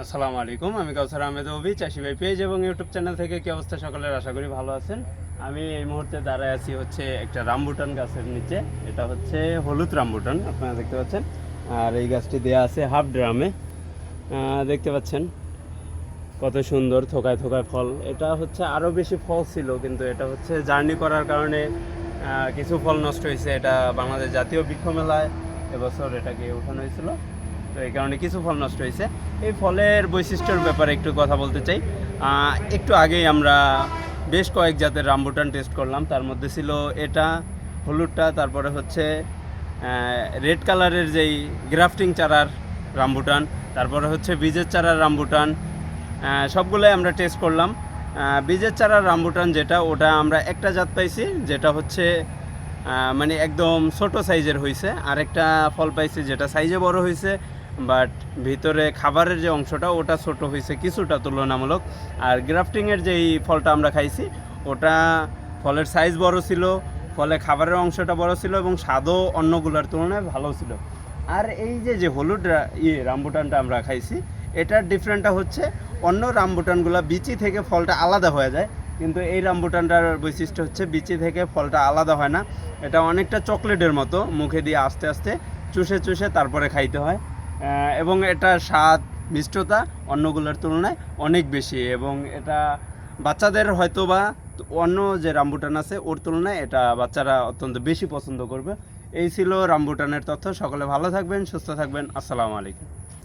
আসসালামু আলাইকুম, আমি কাউসার আহমেদ ওবি চাষি ভাই পেজ এবং ইউটিউব চ্যানেল থেকে কি অবস্থা সকলের আশা করি ভালো আছেন। আমি এই মুহূর্তে দাঁড়ায় আছি হচ্ছে একটা রামবুটান গাছের নিচে, এটা হচ্ছে হলুদ রামবুটান, আপনারা দেখতে পাচ্ছেন। আর এই গাছটি দেয়া আছে হাফ ড্রামে। দেখতে পাচ্ছেন কত সুন্দর থোকায় থোকায় ফল। এটা হচ্ছে আরও বেশি ফল ছিল, কিন্তু এটা হচ্ছে জার্নি করার কারণে কিছু ফল নষ্ট হয়েছে। এটা বাংলাদেশ জাতীয় বৃক্ষ মেলায় এবছর এটাকে উঠানো হয়েছিল। তো এই কারণে কিছু ফল নষ্ট হয়েছে। এই ফলের বৈশিষ্ট্যের ব্যাপারে একটু কথা বলতে চাই। একটু আগেই আমরা বেশ কয়েক জাতের রামবুটান টেস্ট করলাম। তার মধ্যে ছিল এটা, হলুদটা, তারপরে হচ্ছে রেড কালারের যেই গ্রাফটিং চারার রামবুটান, তারপরে হচ্ছে বীজের চারার রামবুটান সবগুলোই আমরা টেস্ট করলাম। বীজের চারার রামবুটান যেটা, ওটা আমরা একটা জাত পাইছি, যেটা হচ্ছে মানে একদম ছোট সাইজের হয়েছে আরেকটা ফল পাইছি যেটা সাইজে বড় হয়েছে বাট ভিতরে খাবারের যে অংশটা, ওটা ছোট হয়েছে কিছুটা তুলনামূলক। আর গ্রাফটিংয়ের যেই ফলটা আমরা খাইছি, ওটা ফলের সাইজ বড় ছিল, ফলে খাবারের অংশটা বড় ছিল এবং স্বাদও অন্যগুলোর তুলনায় ভালো ছিল। আর এই যে যে হলুদ ইয়ে রামবুটানটা আমরা খাইছি, এটার ডিফারেন্টটা হচ্ছে অন্য রামবুটানগুলো বিচি থেকে ফলটা আলাদা হয়ে যায়, কিন্তু এই রামবুটানটার বৈশিষ্ট্য হচ্ছে বিচি থেকে ফলটা আলাদা হয় না। এটা অনেকটা চকলেটের মতো, মুখে দিয়ে আস্তে আস্তে চুষে চুষে তারপরে খাইতে হয়। এবং এটা স্বাদ, মিষ্টতা অন্যগুলোর তুলনায় অনেক বেশি এবং এটা বাচ্চাদের হয়তো বা অন্য যে রামবুটান আছে, ওর তুলনায় এটা বাচ্চারা অত্যন্ত বেশি পছন্দ করবে। এই ছিল রামবুটানের তথ্য। সকলে ভালো থাকবেন, সুস্থ থাকবেন। আসসালামু আলাইকুম।